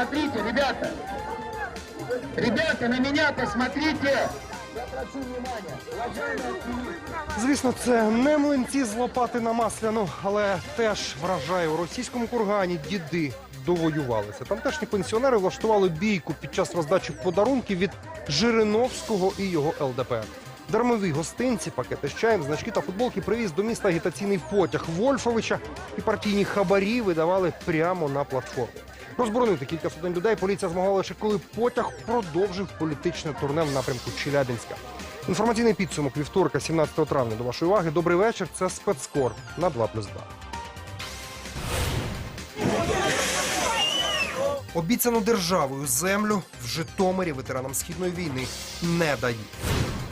На меня-то смотрите, ребята. Ребята, на меня-то смотрите. Звісно, це не млинці з лопати на масляну, але теж вражає у російському кургані діди довоювалися. Тамтешні пенсіонери влаштували бійку під час роздачі подарунків від Жириновського і його ЛДПР. Дармові гостинці, пакети з чаєм, значки та футболки привіз до міста агітаційний потяг Вольфовича і партійні хабарі видавали прямо на платформі. Розборонити кілька сотень людей поліція змогла лише коли потяг продовжив політичне турне в напрямку Челябінська. Інформаційний підсумок вівторка, 17 травня. До вашої уваги. Добрий вечір. Це спецкор на 2 плюс 2. Обіцяну державою землю в Житомирі ветеранам східної війни не дають.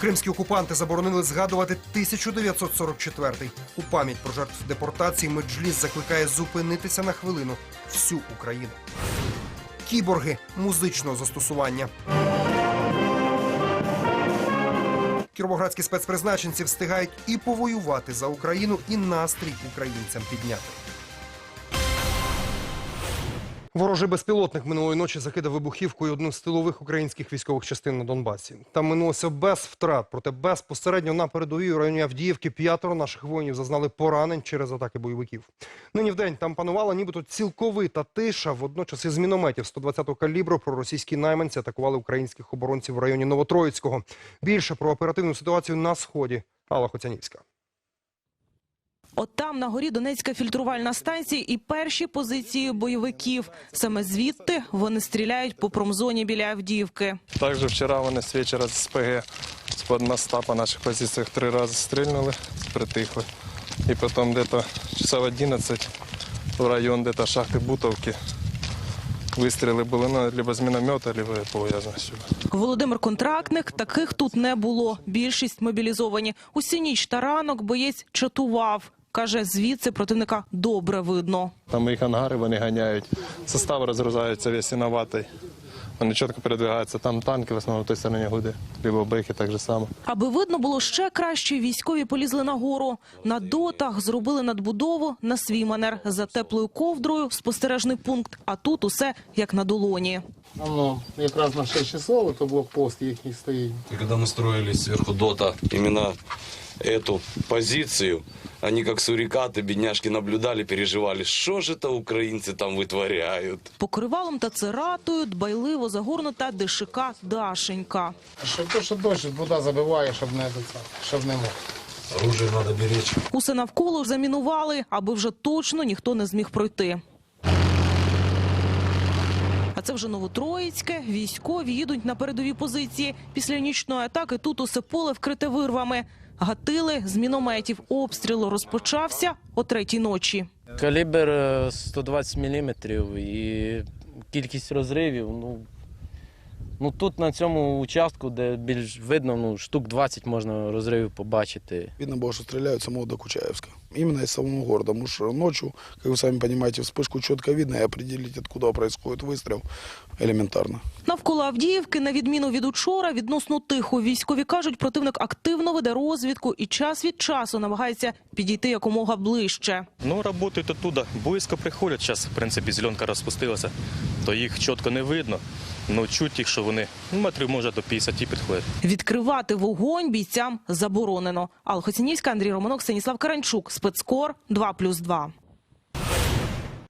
Кримські окупанти заборонили згадувати 1944-й. У пам'ять про жертв депортації Меджліс закликає зупинитися на хвилину всю Україну. Кіборги музичного застосування. Кіровоградські спецпризначенці встигають і повоювати за Україну, і настрій українцям підняти. Ворожий безпілотник минулої ночі закидав вибухівкою одну з тилових українських військових частин на Донбасі. Там минулося без втрат, проте безпосередньо на передовій у районі Авдіївки п'ятеро наших воїнів зазнали поранень через атаки бойовиків. Нині вдень там панувала нібито цілковита тиша. Водночас із мінометів 120-го калібру проросійські найманці атакували українських оборонців в районі Новотроїцького. Більше про оперативну ситуацію на сході. Алла Хоцянівська. От там на горі Донецька фільтрувальна станція і перші позиції бойовиків. Саме звідти вони стріляють по промзоні біля Авдіївки. Также вчера вони з вечора з СПГ з-под моста по наших позиціях три рази стрільнули, притихли. І потім десь часов 11 в район десь шахти Бутовки. Вистріли були ну, либо з міномета, либо ПО, я сюди. Володимир Контрактник таких тут не було. Більшість мобілізовані. Усю ніч та ранок боєць чатував. Каже, звідси противника добре видно. Там їх ангари вони ганяють, состав розгрузається весь інноватий. Вони чітко передвигаються. Там танки в основному той стороні гуди, либо бехи так же само. Аби видно було ще краще, військові полізли на гору. На дотах зробили надбудову на свій манер. За теплою ковдрою спостережний пункт, а тут усе як на долоні. Воно якраз на 6 часов, то блокпост їхній стоїть. И когда мы строили сверху ДОТа именно эту позицию, они как сурикаты, бедняжки, наблюдали, переживали, что же это украинцы там вытворяют. Покривалом та цератою дбайливо загорнута ДШК Дашенька. Щоб то, що дощ вода забиває, щоб не до цього, щоб не мог. Оружие надо беречь. Усе навколо ж замінували, аби вже точно ніхто не зміг пройти. А це вже Новотроїцьке. Військові їдуть на передові позиції. Після нічної атаки тут усе поле вкрите вирвами. Гатили з мінометів. Обстріл розпочався о третій ночі. Калібр е, 120 мм і кількість розривів. Ну, ну тут на цьому участку, де більш видно, ну, штук 20 можна розривів побачити. Видно было, что стреляют с самого Докучаевска. Именно из самого города. Потому что ночью, как вы сами понимаете, вспышку четко видно, и определить, откуда происходит выстрел, элементарно. Навколо Авдіївки, на відміну від учора, відносно тихо. Військові кажуть, противник активно веде розвідку і час від часу намагається підійти якомога ближче. Ну, работают оттуда. Близко приходять. Зараз, в принципі, зеленка розпустилася, то їх чітко не видно. Ну, чуть їх, що вони ну, метрів, може, до 50 підходять. Відкривати вогонь бійцям заборонено. Алла Хоцінівська, Андрій Романок, Станіслав Каранчук. Спецкор 2+,2.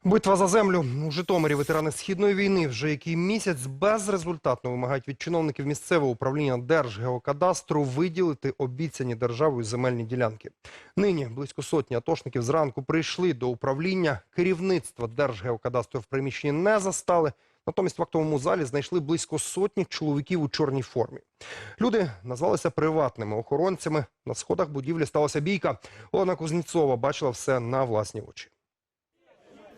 Битва за землю у Житомирі ветерани східної війни вже який місяць безрезультатно вимагають від чиновників місцевого управління Держгеокадастру виділити обіцяні державою земельні ділянки. Нині близько сотні атошників зранку прийшли до управління. Керівництва Держгеокадастру в приміщенні не застали. Натомість в актовому залі знайшли близько сотні чоловіків у чорній формі. Люди назвалися приватними охоронцями. На сходах будівлі сталася бійка. Олена Кузніцова бачила все на власні очі.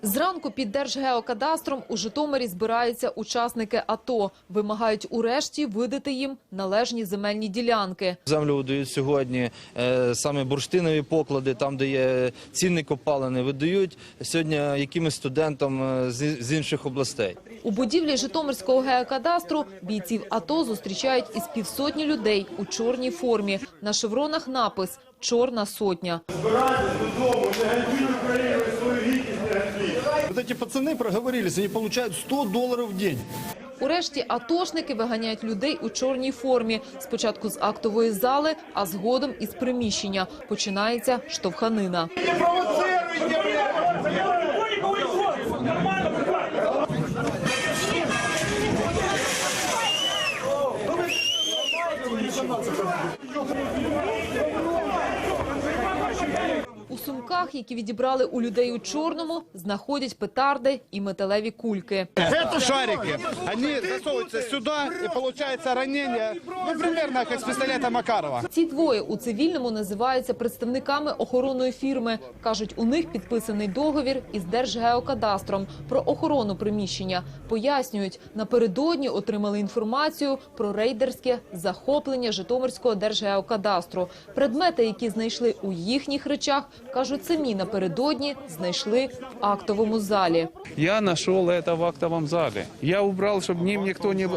Зранку під Держгеокадастром у Житомирі збираються учасники АТО. Вимагають урешті видати їм належні земельні ділянки. Землю видають сьогодні е, саме бурштинові поклади, там, де є цінні копалини, видають сьогодні якимось студентам е, з, з інших областей. У будівлі Житомирського геокадастру бійців АТО зустрічають із півсотні людей у чорній формі. На шевронах напис «Чорна сотня». Збирайтесь додому, не гандіть Україну і свою гідність не гандіть. Вот эти пацаны проговорились, они получают 100 долларов в день. Урешті атошники виганяють людей у чорній формі. Спочатку з актової зали, а згодом із приміщення. Починається штовханина. У сумках, які відібрали у людей у чорному, знаходять петарди і металеві кульки. Это шарики. Они засовываются сюда и получается ранение, ну, примерно как с пистолета Макарова. Ці двоє у цивільному називаються представниками охоронної фірми. Кажуть, у них підписаний договір із Держгеокадастром про охорону приміщення. Пояснюють, напередодні отримали інформацію про рейдерське захоплення Житомирського Держгеокадастру. Предмети, які знайшли у їхніх речах, кажуть, самі напередодні знайшли в актовому залі. Я нашел это в актовом зале. Я убрал, чтобы ним никто не...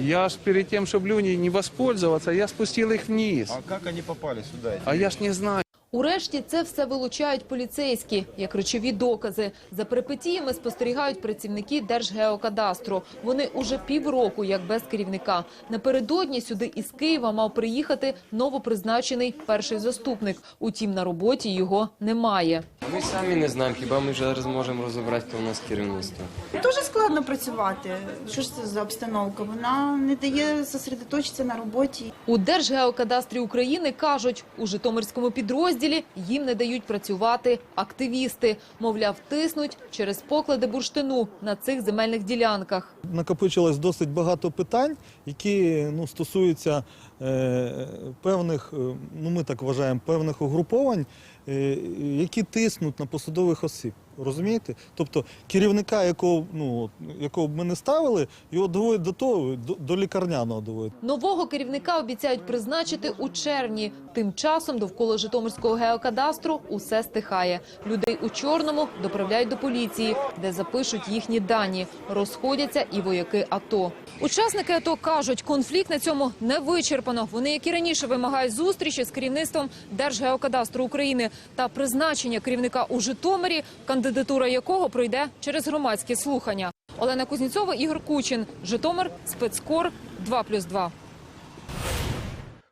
Я ж перед тем, чтобы люди не воспользоваться, я спустил их вниз. А как они попали сюда? А я ж не знаю. Урешті це все вилучають поліцейські, як речові докази. За перипетіями спостерігають працівники Держгеокадастру. Вони уже півроку як без керівника. Напередодні сюди із Києва мав приїхати новопризначений перший заступник. Утім, на роботі його немає. Ми самі не знаємо, хіба ми зараз можемо розібрати, хто у нас керівництво. Дуже складно працювати. Що ж це за обстановка? Вона не дає зосередоточитися на роботі. У Держгеокадастрі України кажуть, у Житомирському підрозділі їм не дають працювати активісти. Мовляв, тиснуть через поклади бурштину на цих земельних ділянках. Накопичилось досить багато питань, які ну, стосуються е, певних, е, ну ми так вважаємо, певних угруповань, е, які тиснуть на посадових осіб. Розумієте? Тобто керівника, якого, ну, якого б ми не ставили, його доводять до того, до, до лікарняного доводять. Нового керівника обіцяють призначити у червні. Тим часом довкола Житомирського геокадастру усе стихає. Людей у чорному доправляють до поліції, де запишуть їхні дані. Розходяться і вояки АТО. Учасники АТО кажуть, конфлікт на цьому не вичерпано. Вони, як і раніше, вимагають зустрічі з керівництвом Держгеокадастру України та призначення керівника у Житомирі, кандидатура якого пройде через громадські слухання. Олена Кузніцова, Ігор Кучин, Житомир, спецкор 2+,2.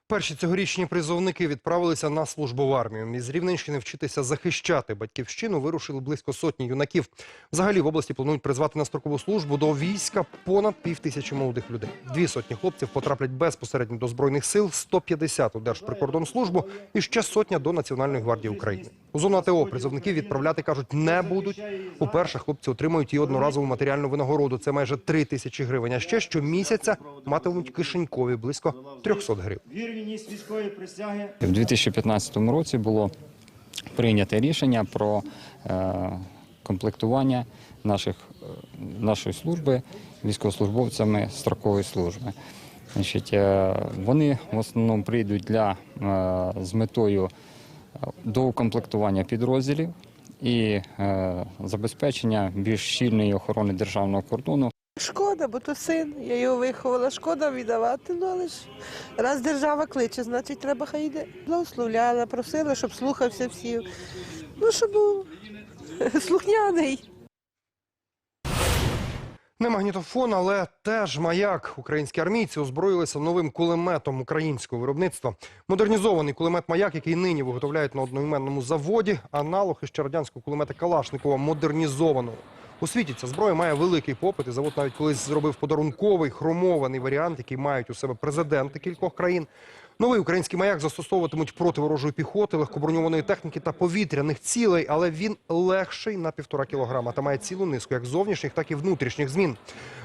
Перші цьогорічні призовники відправилися на службу в армію. Із Рівненщини вчитися захищати батьківщину вирушили близько сотні юнаків. Взагалі в області планують призвати на строкову службу до війська понад пів тисячі молодих людей. Дві сотні хлопців потраплять безпосередньо до збройних сил, 150 у Держприкордонслужбу і ще сотня до Національної гвардії України. У зону АТО призовників відправляти кажуть не будуть. Уперше хлопці отримають і одноразову матеріальну винагороду. Це майже 3 тисячі гривень. А ще щомісяця матимуть кишенькові близько 300 гривень. У 2015 році було прийнято рішення про е, комплектування наших, е, нашої служби військовослужбовцями строкової служби. Значить, е, вони в основному прийдуть для, з метою е, доукомплектування підрозділів і е, забезпечення більш щільної охорони державного кордону. Шкода, бо то син. Я його виховала. Шкода віддавати, ну але ж раз держава кличе, значить треба хай йде. Благословляла, просила, щоб слухався всіх. Ну, щоб був слухняний. Не магнітофон, але теж маяк. Українські армійці озброїлися новим кулеметом українського виробництва. Модернізований кулемет-маяк, який нині виготовляють на одноіменному заводі, аналог іще радянського кулемета Калашникова модернізованого. У світі ця зброя має великий попит, і завод навіть колись зробив подарунковий хромований варіант, який мають у себе президенти кількох країн. Новий український маяк застосовуватимуть проти ворожої піхоти, легкоброньованої техніки та повітряних цілей, але він легший на півтора кілограма та має цілу низку як зовнішніх, так і внутрішніх змін.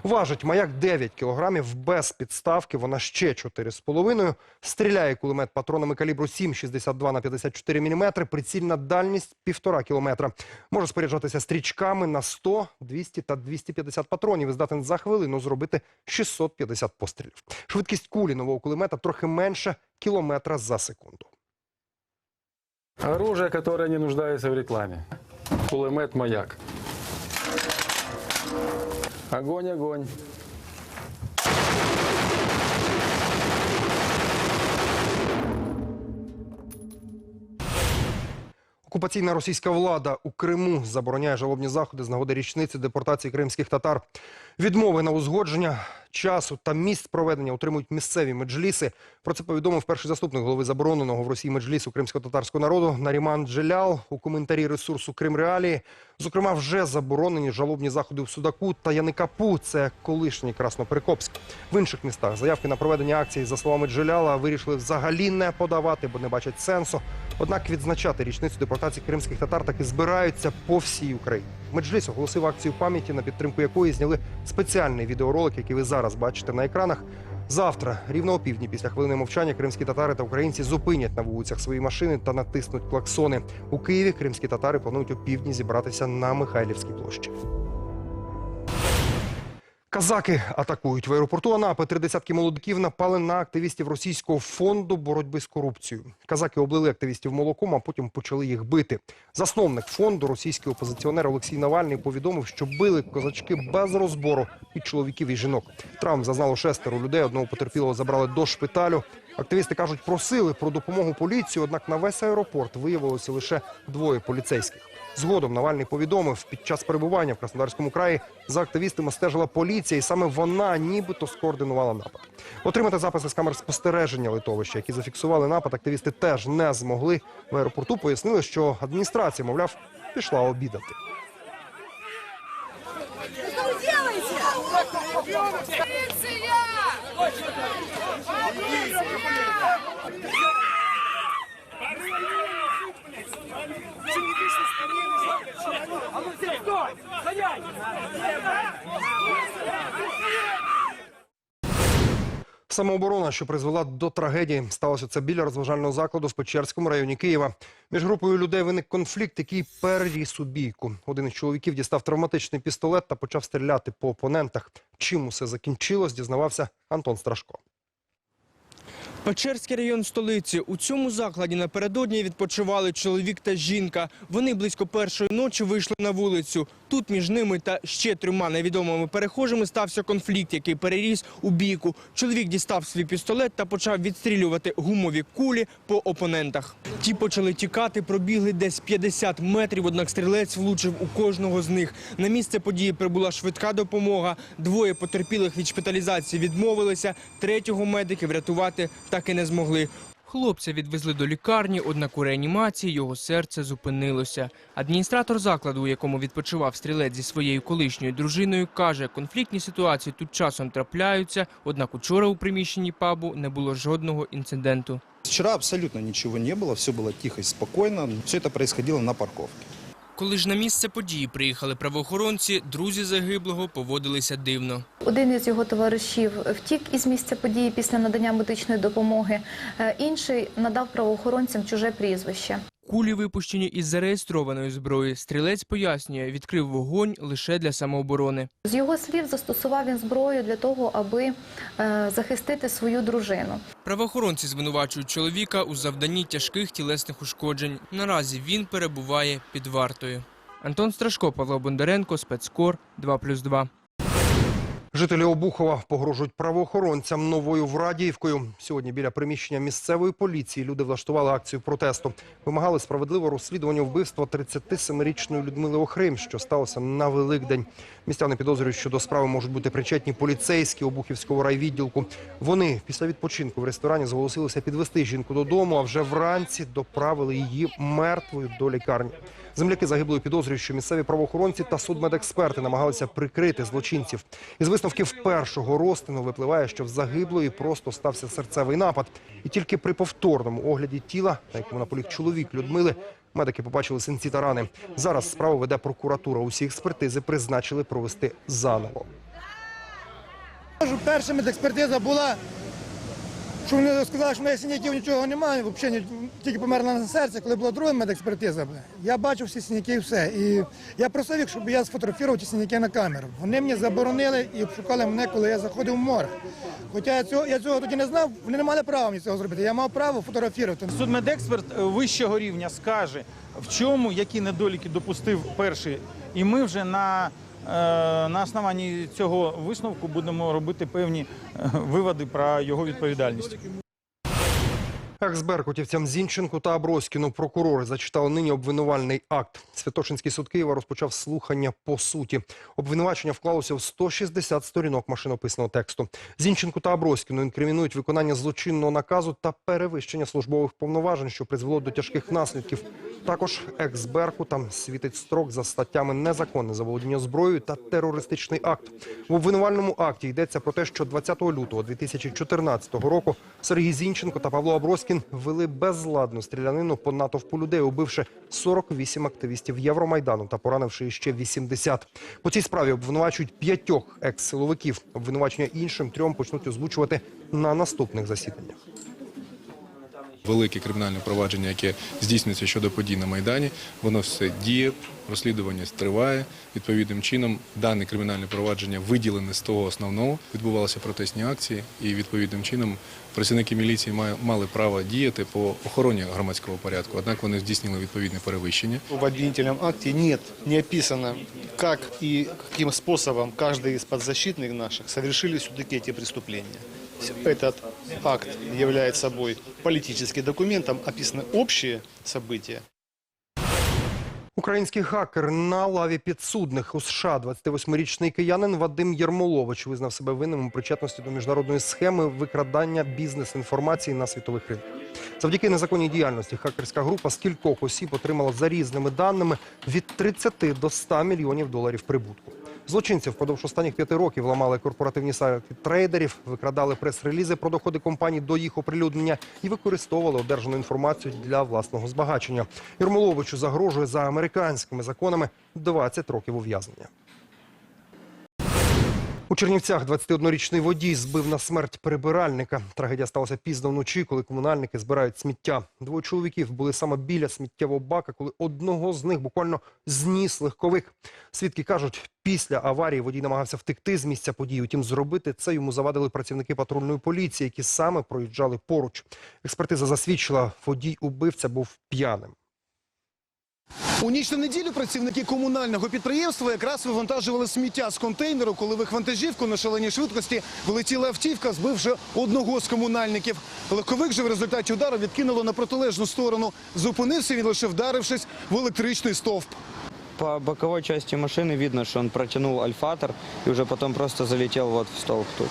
Важить маяк 9 кілограмів без підставки, вона ще 4,5. Стріляє кулемет патронами калібру 7,62 на 54 мм, прицільна дальність півтора кілометра. Може споряджатися стрічками на 100, 200 та 250 патронів і здатен за хвилину зробити 650 пострілів. Швидкість кулі нового кулемета трохи менше кілометра за секунду. Оружие, которое не нуждается в рекламе. Кулемет «Маяк». Огонь, огонь. Окупаційна російська влада у Криму забороняє жалобні заходи з нагоди річниці депортації кримських татар. Відмови на узгодження часу та місць проведення отримують місцеві меджліси. Про це повідомив перший заступник голови забороненого в Росії меджлісу кримсько-татарського народу Наріман Джелял у коментарі ресурсу Крим Реалії. Зокрема, вже заборонені жалобні заходи в Судаку та Яникапу. Це колишній Красноперекопськ. В інших містах заявки на проведення акції, за словами Джеляла, вирішили взагалі не подавати, бо не бачать сенсу. Однак відзначати річницю депортації кримських татар таки збираються по всій Україні. Меджліс оголосив акцію пам'яті, на підтримку якої зняли спеціальний відеоролик, який ви зараз бачите на екранах. Завтра, рівно о півдні, після хвилини мовчання, кримські татари та українці зупинять на вулицях свої машини та натиснуть клаксони. У Києві кримські татари планують о півдні зібратися на Михайлівській площі. Казаки атакують в аеропорту Анапи. Три десятки молодиків напали на активістів російського фонду боротьби з корупцією. Казаки облили активістів молоком, а потім почали їх бити. Засновник фонду, російський опозиціонер Олексій Навальний, повідомив, що били козачки без розбору і чоловіків і жінок. Травм зазнало шестеро людей. Одного потерпілого забрали до шпиталю. Активісти кажуть, просили про допомогу поліції, однак на весь аеропорт виявилося лише двоє поліцейських. Згодом Навальний повідомив, під час перебування в Краснодарському краї за активістами стежила поліція, і саме вона нібито скоординувала напад. Отримати записи з камер спостереження литовища, які зафіксували напад, активісти теж не змогли. В аеропорту пояснили, що адміністрація, мовляв, пішла обідати. Самооборона, що призвела до трагедії, сталося це біля розважального закладу в Печерському районі Києва. Між групою людей виник конфлікт, який переріс у бійку. Один із чоловіків дістав травматичний пістолет та почав стріляти по опонентах. Чим усе закінчилось, дізнавався Антон Страшко. Печерський район столиці. У цьому закладі напередодні відпочивали чоловік та жінка. Вони близько першої ночі вийшли на вулицю. Тут між ними та ще трьома невідомими перехожими стався конфлікт, який переріс у бійку. Чоловік дістав свій пістолет та почав відстрілювати гумові кулі по опонентах. Ті почали тікати, пробігли десь 50 метрів, однак стрілець влучив у кожного з них. На місце події прибула швидка допомога. Двоє потерпілих від шпиталізації відмовилися. Третього медики врятувати так і не змогли. Хлопця відвезли до лікарні, однак у реанімації його серце зупинилося. Адміністратор закладу, у якому відпочивав стрілець зі своєю колишньою дружиною, каже, конфліктні ситуації тут часом трапляються, однак учора у приміщенні пабу не було жодного інциденту. Вчера абсолютно ничего не было, все было тихо и спокойно. Все это происходило на парковке. Коли ж на місце події приїхали правоохоронці, друзі загиблого поводилися дивно. Один із його товаришів втік із місця події після надання медичної допомоги. Е, Інший надав правоохоронцям чуже прізвище. Кулі випущені із зареєстрованої зброї. Стрілець пояснює, відкрив вогонь лише для самооборони. З його слів застосував він зброю для того, аби е, захистити свою дружину. Правоохоронці звинувачують чоловіка у завданні тяжких тілесних ушкоджень. Наразі він перебуває під вартою. Антон Страшко, Павло Бондаренко, спецкор 2+,2. Жителі Обухова погрожують правоохоронцям новою Врадіївкою. Сьогодні біля приміщення місцевої поліції люди влаштували акцію протесту. Вимагали справедливого розслідування вбивства 37-річної Людмили Охрим, що сталося на Великдень. Містяни підозрюють, що до справи можуть бути причетні поліцейські Обухівського райвідділку. Вони після відпочинку в ресторані зголосилися підвести жінку додому, а вже вранці доправили її мертвою до лікарні. Земляки загиблої підозрюють, що місцеві правоохоронці та судмедексперти намагалися прикрити злочинців. Із висновків першого розтину випливає, що в загиблої просто стався серцевий напад. І тільки при повторному огляді тіла, на якому наполіг чоловік Людмили, медики побачили синці та рани. Зараз справу веде прокуратура. Усі експертизи призначили провести заново. Перша медекспертиза була, що вони сказали, що в неї синяків нічого немає, взагалі тільки померла на серце. Коли була друга медекспертиза, я бачив всі синяки і все. І я просив їх, щоб я сфотографував ті синяки на камеру. Вони мені заборонили і обшукали мене, коли я заходив в морг. Хоча я цього, я цього тоді не знав, вони не мали права мені цього зробити. Я мав право фотографувати. Судмедексперт е, вищого рівня скаже, в чому які недоліки допустив перший, і ми вже на, на основанні цього висновку будемо робити певні е, виводи про його відповідальність. Екс-беркутівцям Зінченку та Аброськіну прокурори зачитали нині обвинувальний акт. Святошинський суд Києва розпочав слухання по суті. Обвинувачення вклалося в 160 сторінок машинописного тексту. Зінченку та Аброськіну інкримінують виконання злочинного наказу та перевищення службових повноважень, що призвело до тяжких наслідків. Також екс-беркутам світить строк за статтями незаконне заволодіння зброєю та терористичний акт. В обвинувальному акті йдеться про те, що 20 лютого 2014 року Сергій Зінченко та Павло Аброськін вели безладну стрілянину по натовпу людей, убивши 48 активістів Євромайдану та поранивши ще 80. По цій справі обвинувачують п'ятьох екс-силовиків. Обвинувачення іншим трьом почнуть озвучувати на наступних засіданнях. Велике кримінальне провадження, яке здійснюється щодо подій на Майдані, воно все діє, розслідування триває. Відповідним чином дане кримінальне провадження виділене з того основного. Відбувалися протестні акції, і відповідним чином працівники міліції має- мали право діяти по охороні громадського порядку. Однак вони здійснили відповідне перевищення. В обвинительном акте нет, не описано, как и каким способом каждый из подзащитных наших совершили все-таки эти преступления. Этот акт является собой политическим документом, описаны общие события. Український хакер на лаві підсудних у США 28-річний киянин Вадим Єрмолович визнав себе винним у причетності до міжнародної схеми викрадання бізнес-інформації на світових ринках. Завдяки незаконній діяльності хакерська група з кількох осіб отримала за різними даними від 30 до 100 мільйонів доларів прибутку. Злочинці впродовж останніх п'яти років ламали корпоративні сайти трейдерів, викрадали прес-релізи про доходи компаній до їх оприлюднення і використовували одержану інформацію для власного збагачення. Єрмоловичу загрожує за американськими законами 20 років ув'язнення. У Чернівцях 21-річний водій збив на смерть прибиральника. Трагедія сталася пізно вночі, коли комунальники збирають сміття. Двоє чоловіків були саме біля сміттєвого бака, коли одного з них буквально зніс легковик. Свідки кажуть, після аварії водій намагався втекти з місця події. Утім, зробити це йому завадили працівники патрульної поліції, які саме проїжджали поруч. Експертиза засвідчила, водій убивця був п'яним. У ніч на неділю працівники комунального підприємства якраз вивантажували сміття з контейнеру, коли в їх вантажівку на шаленій швидкості вилетіла автівка, збивши одного з комунальників. Легковик же в результаті удару відкинуло на протилежну сторону. Зупинився він лише вдарившись в електричний стовп. По боковой части машины видно, что он протянул альфатор и уже потом просто залетел в столб тут.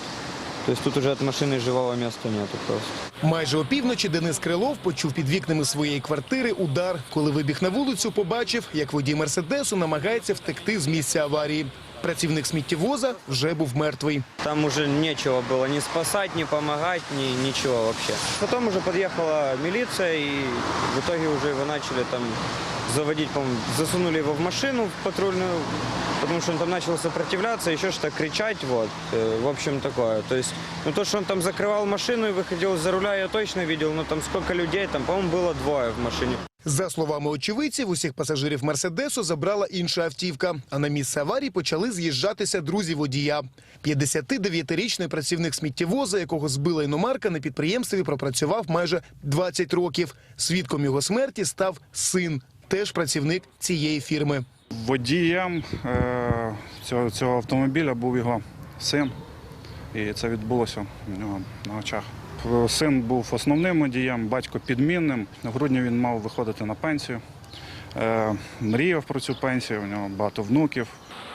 То есть тут уже від машини живого місця нету просто. Майже опівночі Денис Крилов почув під вікнами своєї квартири удар. Коли вибіг на вулицю, побачив, як водій Мерседесу намагається втекти з місця аварії. Працівник сміттєвоза вже був мертвий. Там уже нечего было ни спасать, ни помогать, ни ничего вообще. Потом уже подъехала милиция и в итоге уже его начали там заводить, по-моему, засунули его в машину в патрульную, потому что он там начал сопротивляться, еще что-то кричать, вот. Э, В общем, такое. То есть, ну то, что он там закрывал машину и выходил за руля, я точно видел, но там сколько людей, там, по-моему, было двое в машине. За словами очевидців, усіх пасажирів Мерседесу забрала інша автівка. А на місце аварії почали з'їжджатися друзі водія. 59-річний працівник сміттєвоза, якого збила іномарка, на підприємстві пропрацював майже 20 років. Свідком його смерті став син, теж працівник цієї фірми. Водієм е, цього, автомобіля був його син, і це відбулося у нього на очах. Син був основним водієм, батько підмінним. В грудні він мав виходити на пенсію. Е, мріяв про цю пенсію, у нього багато внуків.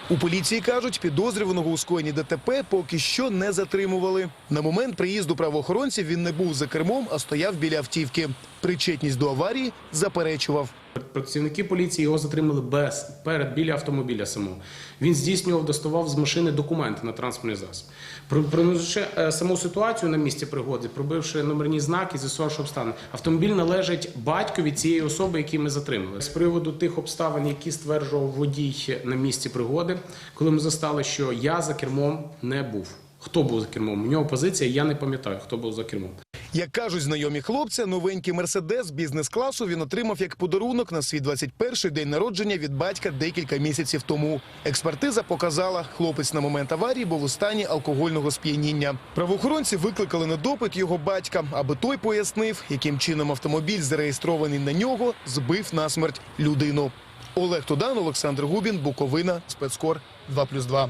У поліції кажуть, підозрюваного у скоєнні ДТП поки що не затримували. На момент приїзду правоохоронців він не був за кермом, а стояв біля автівки. Причетність до аварії заперечував. Працівники поліції його затримали без перед біля автомобіля самого. Він здійснював, доставав з машини документи на транспортний засіб. Про- Проаналізувавши е, саму ситуацію на місці пригоди, пробивши номерні знаки, з'ясувавши обставини. Автомобіль належить батькові цієї особи, які ми затримали. З приводу тих обставин, які стверджував водій на місці пригоди, коли ми застали, що я за кермом не був. Хто був за кермом? У нього позиція, я не пам'ятаю, хто був за кермом. Як кажуть знайомі хлопця, новенький мерседес бізнес-класу він отримав як подарунок на свій 21-й день народження від батька декілька місяців тому. Експертиза показала, хлопець на момент аварії був у стані алкогольного сп'яніння. Правоохоронці викликали на допит його батька, аби той пояснив, яким чином автомобіль, зареєстрований на нього, збив насмерть людину. Олег Тудан, Олександр Губін, Буковина, спецкор 2+,2.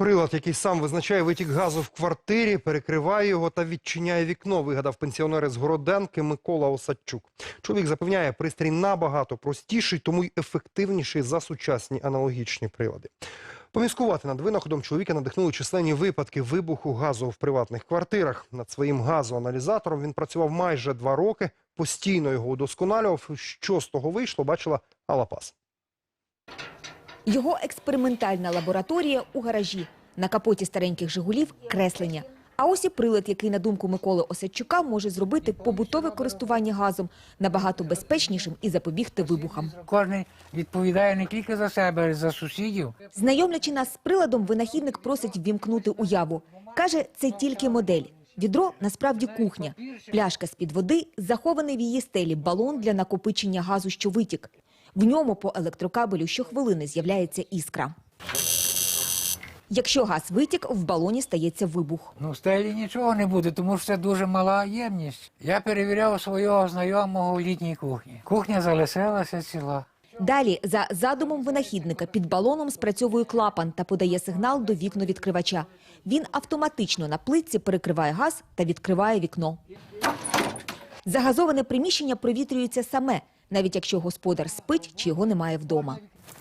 Прилад, який сам визначає витік газу в квартирі, перекриває його та відчиняє вікно, вигадав пенсіонер з Городенки Микола Осадчук. Чоловік запевняє, пристрій набагато простіший, тому й ефективніший за сучасні аналогічні прилади. Поміскувати над винаходом чоловіка надихнули численні випадки вибуху газу в приватних квартирах. Над своїм газоаналізатором він працював майже два роки, постійно його удосконалював. Що з того вийшло, бачила Алла Пас. Його експериментальна лабораторія у гаражі. На капоті стареньких «Жигулів» – креслення. А ось і прилад, який, на думку Миколи Осадчука, може зробити побутове користування газом набагато безпечнішим і запобігти вибухам. Кожен відповідає не тільки за себе, а й за сусідів. Знайомлячи нас з приладом, винахідник просить ввімкнути уяву. Каже, це тільки модель. Відро насправді кухня. Пляшка з-під води, захований в її стелі балон для накопичення газу, що витік. В ньому по електрокабелю щохвилини з'являється іскра. Якщо газ витік, в балоні стається вибух. Ну, в стелі нічого не буде, тому що це дуже мала ємність. Я перевіряв свого знайомого в літній кухні. Кухня залишилася ціла. Далі, за задумом винахідника, під балоном спрацьовує клапан та подає сигнал до вікновідкривача. Він автоматично на плитці перекриває газ та відкриває вікно. Загазоване приміщення провітрюється саме, навіть якщо господар спить чи його немає вдома.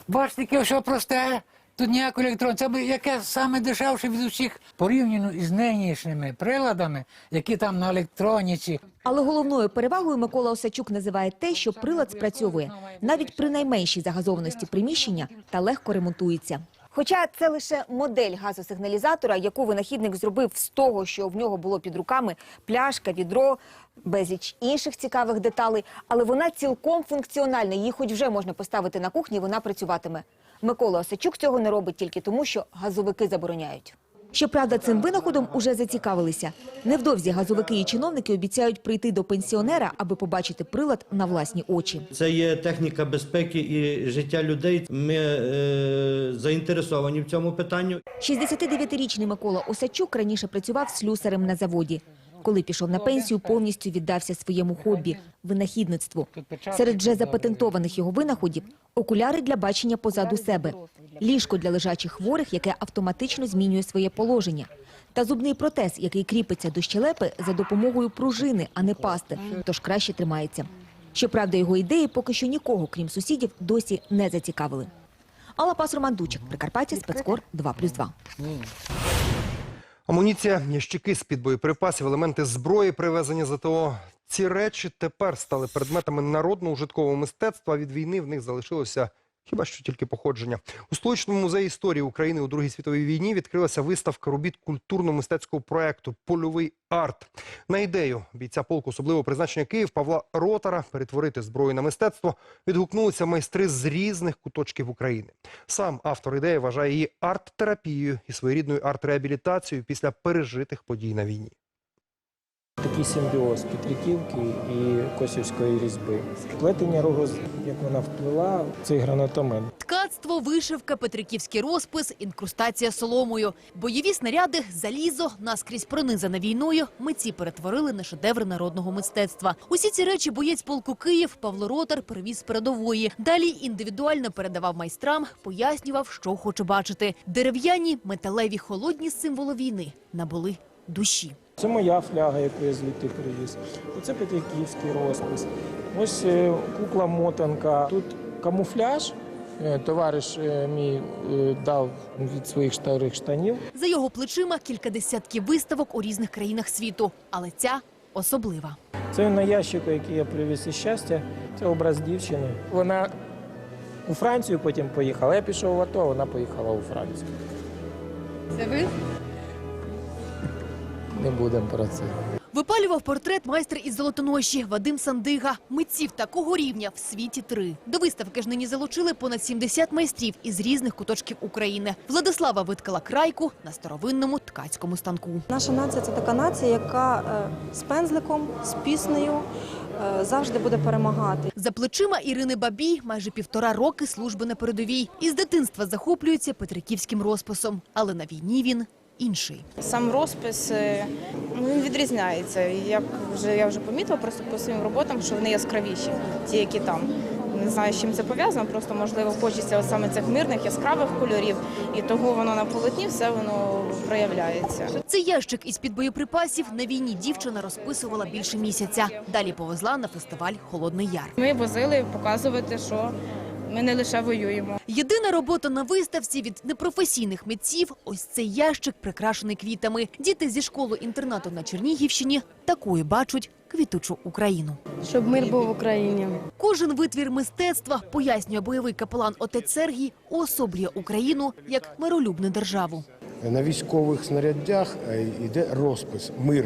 Бачите, яке все просте. Тут ніякої електрон. Це би яке саме дешевше від усіх порівняно із нинішніми приладами, які там на електроніці. Але головною перевагою Микола Осачук називає те, що прилад спрацьовує навіть при найменшій загазованості приміщення та легко ремонтується. Хоча це лише модель газосигналізатора, яку винахідник зробив з того, що в нього було під руками пляшка, відро, безліч інших цікавих деталей, але вона цілком функціональна. Її хоч вже можна поставити на кухні, вона працюватиме. Микола Осачук цього не робить тільки тому, що газовики забороняють. Щоправда, цим винаходом уже зацікавилися. Невдовзі газовики і чиновники обіцяють прийти до пенсіонера, аби побачити прилад на власні очі. Це є техніка безпеки і життя людей. Ми е, заінтересовані в цьому питанню. 69-річний Микола Осачук раніше працював слюсарем на заводі. Коли пішов на пенсію, повністю віддався своєму хобі – винахідництву. Серед вже запатентованих його винаходів – окуляри для бачення позаду себе, ліжко для лежачих хворих, яке автоматично змінює своє положення, та зубний протез, який кріпиться до щелепи за допомогою пружини, а не пасти, тож краще тримається. Щоправда, його ідеї поки що нікого, крім сусідів, досі не зацікавили. Алла Пас, Роман Дучик, Прикарпаття, спецкор 2+,2. Амуніція, ящики з-під боєприпасів, елементи зброї, привезені з АТО. Ці речі тепер стали предметами народного ужиткового мистецтва. Від війни в них залишилося хіба що тільки походження. У столичному музеї історії України у Другій світовій війні відкрилася виставка робіт культурно-мистецького проекту Польовий арт. На ідею бійця полку особливого призначення Київ Павла Ротара перетворити зброю на мистецтво відгукнулися майстри з різних куточків України. Сам автор ідеї вважає її арт-терапією і своєрідною арт-реабілітацією після пережитих подій на війні. Такий симбіоз Петриківки і Косівської різьби. Плетення рогоз, як вона вплила, цей гранатомет. Ткацтво, вишивка, петриківський розпис, інкрустація соломою. Бойові снаряди, залізо, наскрізь пронизане війною, митці перетворили на шедеври народного мистецтва. Усі ці речі боєць полку Київ Павло Ротар привіз з передової. Далі індивідуально передавав майстрам, пояснював, що хоче бачити. Дерев'яні, металеві, холодні символи війни набули душі. Це моя фляга, яку я звідти привіз. Оце Петриківський розпис. Ось е, кукла мотанка. Тут камуфляж. Е, Товариш е, мій дав від своїх старих штанів. За його плечима кілька десятків виставок у різних країнах світу, але ця особлива. Це на ящику, який я привіз із щастя. Це образ дівчини. Вона у Францію потім поїхала. Я пішов в АТО, вона поїхала у Францію. Це ви? Не будемо про це. Випалював портрет майстер із Золотоноші Вадим Сандига. Митців такого рівня в світі три. До виставки ж нині залучили понад 70 майстрів із різних куточків України. Владислава виткала крайку на старовинному ткацькому станку. Наша нація це така нація, яка е, з пензликом, з піснею е, завжди буде перемагати. За плечима Ірини Бабій майже півтора роки служби на передовій. Із дитинства захоплюється петриківським розписом, але на війні він інший. Сам розпис е, ну, він відрізняється. Як вже я вже помітила просто по своїм роботам, що вони яскравіші, ті, які там. Не знаю, з чим це пов'язано, просто можливо хочеться от саме цих мирних яскравих кольорів, і того воно на полотні все воно проявляється. Цей ящик із-під боєприпасів на війні дівчина розписувала більше місяця. Далі повезла на фестиваль Холодний Яр. Ми возили показувати, що ми не лише воюємо. Єдина робота на виставці від непрофесійних митців – ось цей ящик, прикрашений квітами. Діти зі школи-інтернату на Чернігівщині такою бачать квітучу Україну. Щоб мир був в Україні. Кожен витвір мистецтва, пояснює бойовий капелан отець Сергій, уособлює Україну як миролюбну державу. На військових снарядях е, йде розпис мир,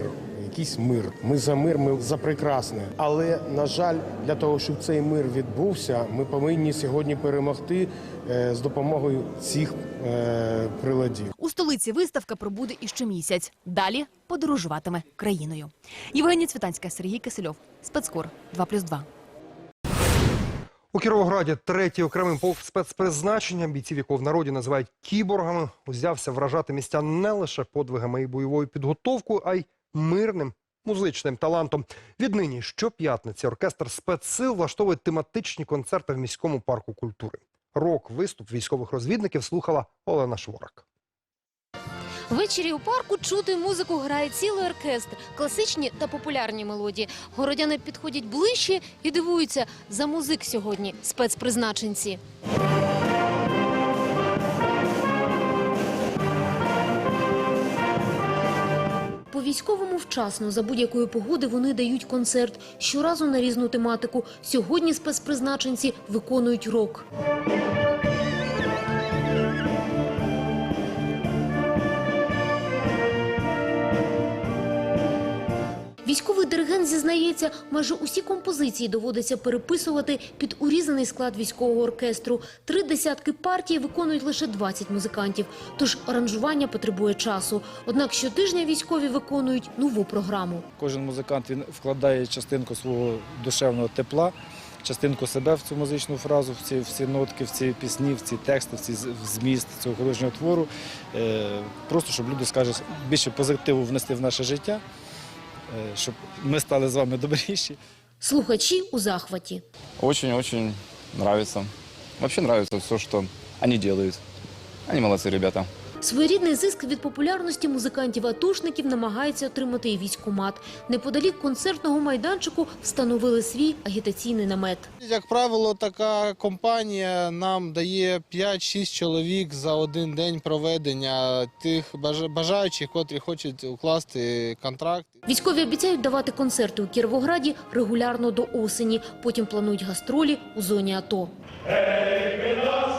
якийсь мир. Ми за мир, ми за прекрасне. Але на жаль, для того, щоб цей мир відбувся, ми повинні сьогодні перемогти е, з допомогою цих е, приладів. У столиці виставка пробуде іще місяць. Далі подорожуватиме країною. Євгенія Цвітанська, Сергій Кисельов. Спецкор 2+,2. У Кіровограді третій окремий полк спецпризначення, бійців якого в народі називають кіборгами, узявся вражати містян не лише подвигами і бойовою підготовкою, а й мирним музичним талантом. Віднині щоп'ятниці оркестр спецсил влаштовує тематичні концерти в міському парку культури. Рок виступ військових розвідників слухала Олена Шворак. Ввечері у парку чути музику грає цілий оркестр, класичні та популярні мелодії. Городяни підходять ближче і дивуються за музик сьогодні спецпризначенці. По військовому вчасно за будь-якої погоди вони дають концерт щоразу на різну тематику. Сьогодні спецпризначенці виконують рок. Військовий диригент зізнається, майже усі композиції доводиться переписувати під урізаний склад військового оркестру. Три десятки партій виконують лише 20 музикантів, тож аранжування потребує часу. Однак щотижня військові виконують нову програму. Кожен музикант він вкладає частинку свого душевного тепла, частинку себе в цю музичну фразу, в ці, в ці нотки, в ці пісні, в ці тексти, в ці зміст цього художнього твору. Е, просто щоб люди, скажуть, більше позитиву внести в наше життя, щоб ми стали з вами добріші. Слухачі у захваті. Очень-очень нравится. Вообще нравится все, что они делают. Они молодцы, ребята. Своєрідний зиск від популярності музикантів-атушників намагається отримати і військкомат. Неподалік концертного майданчику встановили свій агітаційний намет. Як правило, така компанія нам дає 5-6 чоловік за один день проведення тих бажаючих, котрі хочуть укласти контракт. Військові обіцяють давати концерти у Кіровограді регулярно до осені. Потім планують гастролі у зоні АТО. Олена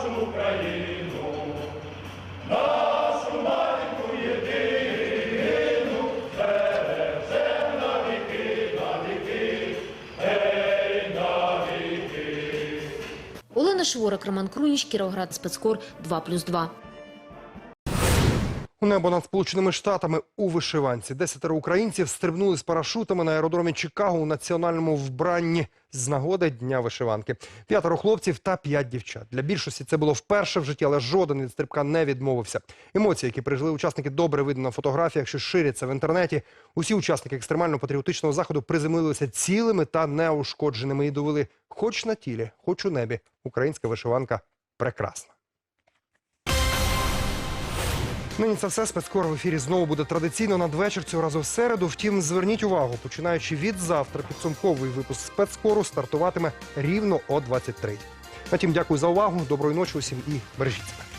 Шворак, Роман Круніч, Кіровоград, спецкор 2+,2. Небо над Сполученими Штатами у вишиванці. Десятеро українців стрибнули з парашутами на аеродромі Чикаго у національному вбранні з нагоди Дня вишиванки. П'ятеро хлопців та п'ять дівчат. Для більшості це було вперше в житті, але жоден від стрибка не відмовився. Емоції, які пережили учасники, добре видно на фотографіях, що ширяться в інтернеті. Усі учасники екстремально-патріотичного заходу приземлилися цілими та неушкодженими і довели, хоч на тілі, хоч у небі. Українська вишиванка прекрасна. Нині це все. Спецкор в ефірі знову буде традиційно надвечір цього разу в середу. Втім, зверніть увагу, починаючи від завтра, підсумковий випуск спецкору стартуватиме рівно о 23. На тім, дякую за увагу. Доброї ночі усім і бережіть себе.